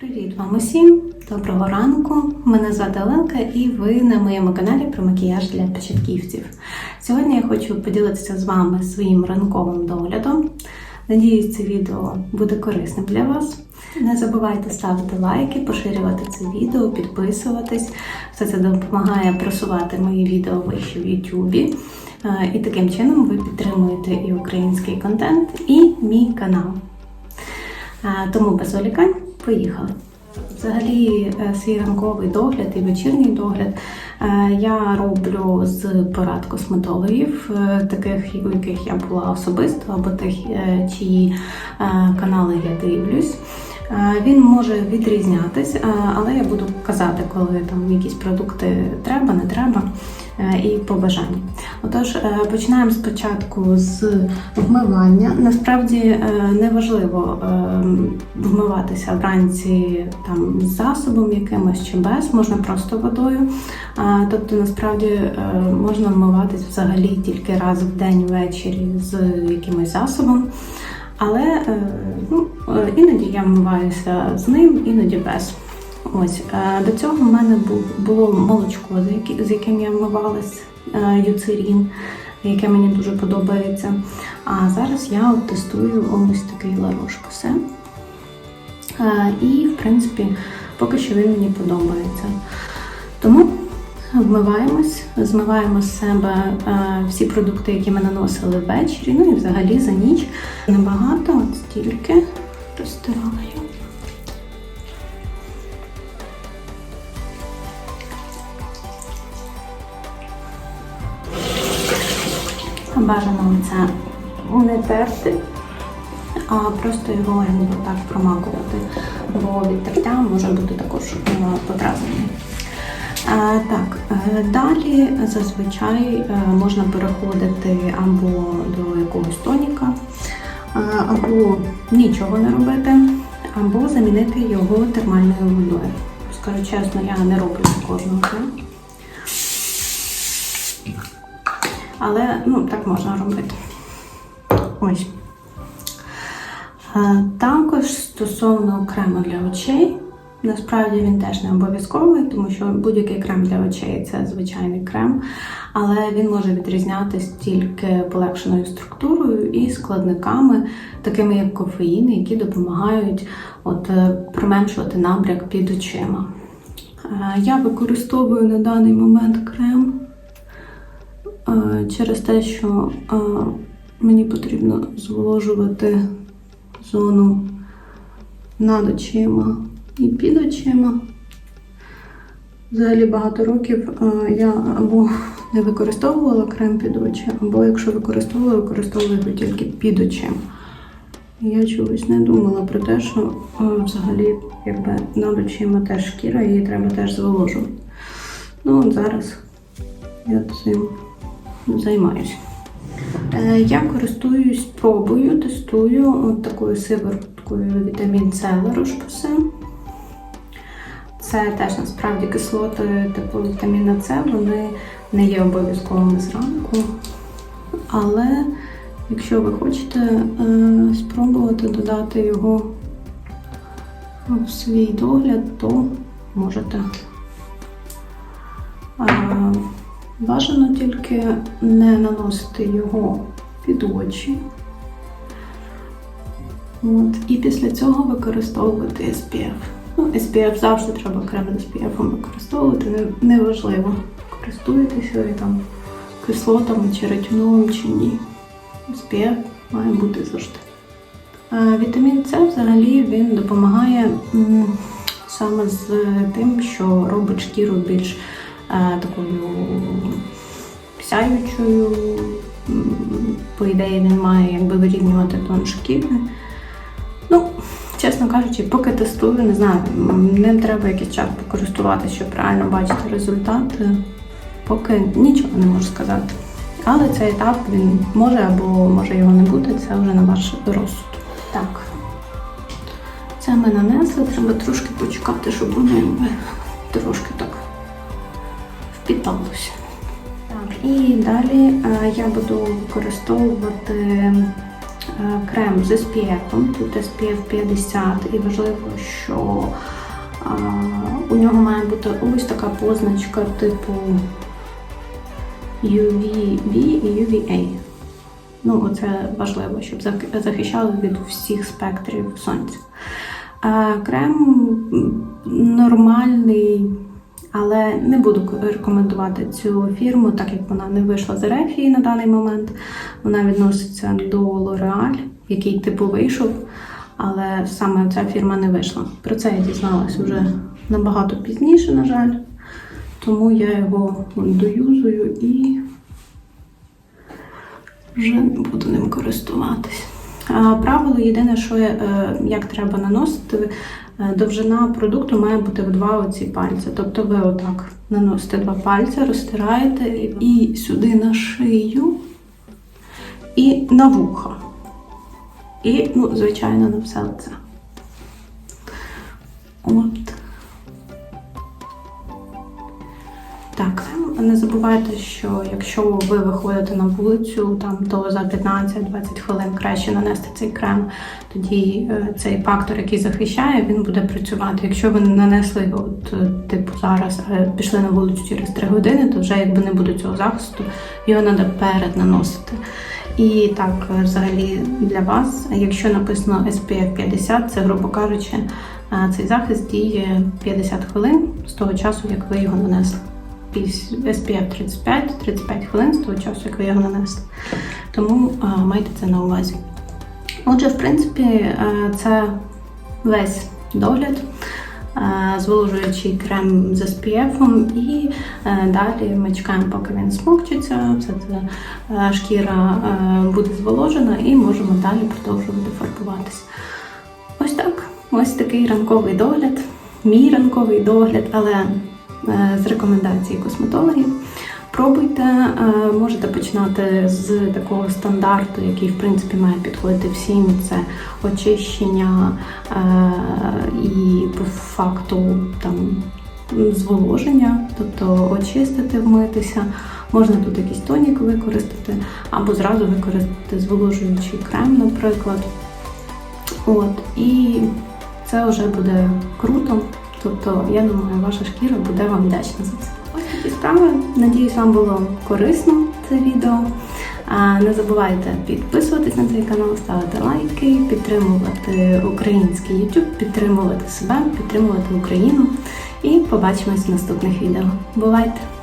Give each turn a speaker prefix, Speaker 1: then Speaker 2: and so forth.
Speaker 1: Привіт вам усім! Доброго ранку! Мене звати Оленка і ви на моєму каналі про макіяж для початківців. Сьогодні я хочу поділитися з вами своїм ранковим доглядом. Надіюсь, це відео буде корисним для вас. Не забувайте ставити лайки, поширювати це відео, підписуватись. Все це допомагає просувати мої відео вище в Ютубі. Е, І таким чином ви підтримуєте і український контент, і мій канал. Е, Тому без зволікань поїхали. Взагалі, е, свій ранковий догляд і вечірній догляд е, я роблю з порад косметологів, е, таких, у яких я була особисто, або тих, чиї канали я дивлюсь. Е, Він може відрізнятись, е, але я буду казати, коли там якісь продукти треба, не треба е, і по бажанню. Отож, починаємо спочатку з вмивання. Насправді неважливо вмиватися вранці там з засобом якимось чи без, можна просто водою. Тобто, насправді можна вмиватись взагалі тільки раз в день ввечері з якимось засобом. Але е, ну, е, іноді я вмиваюся з ним, іноді без. Ось е, до цього в мене було молочко, з, яким я вмивалась, юцерін, яке мені дуже подобається. А зараз я от тестую ось такий ларош посе. І, в принципі, поки що він мені подобається. Тому вмиваємось, змиваємо з себе е, всі продукти, які ми наносили ввечері, ну і взагалі за ніч. Небагато, от стільки розтираю. Бажано це не терти, а просто його так промакувати, бо від тертя може бути також е, подразнення. Е, Так, е, далі зазвичай е, можна переходити або до якогось тоніка, е, або нічого не робити, або замінити його термальною водою. Скажу чесно, я не роблю кожного дня. Але ну, так можна робити. Ось. Е, Також стосовно крему для очей, насправді він теж не обов'язковий, тому що будь-який крем для очей це звичайний крем, але він може відрізнятися тільки полегшеною структурою і складниками, такими як кофеїн, які допомагають от, е, применшувати набряк під очима. Е, Я використовую на даний момент крем е, через те, що мені потрібно зволожувати зону над очима і під очима. Взагалі багато років е, я або не використовувала крем під очі, або якщо використовувала, використовувала його тільки під очима. Я чогось не думала про те, що е, взагалі якби над очима теж шкіра, її треба теж зволожувати. Ну от зараз я цим займаюся. Е, Я користуюсь пробою, тестую от такою сивороткою вітамін С Ларошпосе. Це теж насправді кислоти типу вітаміна С, вони не є обов'язковими зранку. Але якщо ви хочете е, спробувати додати його в свій догляд, то можете. Бажано тільки не наносити його під очі. От. І після цього використовувати SPF. Ну, SPF завжди треба крем з SPF використовувати, неважливо, користуєтеся ви там кислотами чи ретинолом чи ні. SPF має бути завжди. Е, Вітамін С взагалі він допомагає саме з тим, що робить шкіру більш е, такою сяючою. По ідеї, він має якби вирівнювати тон шкіри. Чесно кажучи, поки тестую, не знаю, ним треба якийсь час покористуватися, щоб реально бачити результат. Поки нічого не можу сказати. Але цей етап він може або може його не бути, це вже на ваш розсуд. Так. Це ми нанесли, треба трошки почекати, щоб воно трошки так впіталося. Так, і далі е, я буду використовувати крем з SPF, тут SPF 50, і важливо, що а, у нього має бути ось така позначка типу UVB і UVA. Ну, оце важливо, щоб зах- захищало від всіх спектрів сонця. Е, Крем нормальний, але не буду рекомендувати цю фірму, так як вона не вийшла з Ерефії на даний момент. Вона відноситься до L'Oreal, який типу вийшов, але саме ця фірма не вийшла. Про це я дізналась вже набагато пізніше, на жаль. Тому я його доюзую і вже не буду ним користуватись. Правило єдине, що е, як треба наносити, е, довжина продукту має бути в два оці пальці. Тобто ви отак наносите два пальці, розтираєте і сюди на шию, і на вуха. І, ну, звичайно, на все це. От. Так, не забувайте, що якщо ви виходите на вулицю, там то за 15-20 хвилин краще нанести цей крем. Тоді е, цей фактор, який захищає, він буде працювати. Якщо ви нанесли от, е, типу зараз е, пішли на вулицю через 3 години, то вже якби не буде цього захисту, його треба перед наносити. І так, е, взагалі для вас, якщо написано SPF 50, це, грубо кажучи, е, цей захист діє 50 хвилин з того часу, як ви його нанесли. Піс- SPF 35, 35 хвилин з того часу, як ви його нанесли. Тому е, майте це на увазі. Отже, в принципі, це весь догляд. Е, Зволожуючий крем з SPF, і е, далі ми чекаємо, поки він смокчиться, все це е, шкіра буде зволожена, і можемо далі продовжувати фарбуватися. Ось так. Ось такий ранковий догляд, мій ранковий догляд, але з рекомендацій косметологів. Пробуйте, можете починати з такого стандарту, який в принципі має підходити всім. Це очищення і по факту там зволоження, тобто очистити, вмитися. Можна тут якийсь тонік використати, або зразу використати зволожуючий крем, наприклад. От, і це вже буде круто. Тобто, я думаю, ваша шкіра буде вам вдячна за це. Ось такі справи. Надіюсь, вам було корисно це відео. Не забувайте підписуватись на цей канал, ставити лайки, підтримувати український YouTube, підтримувати себе, підтримувати Україну. І побачимось в наступних відео. Бувайте!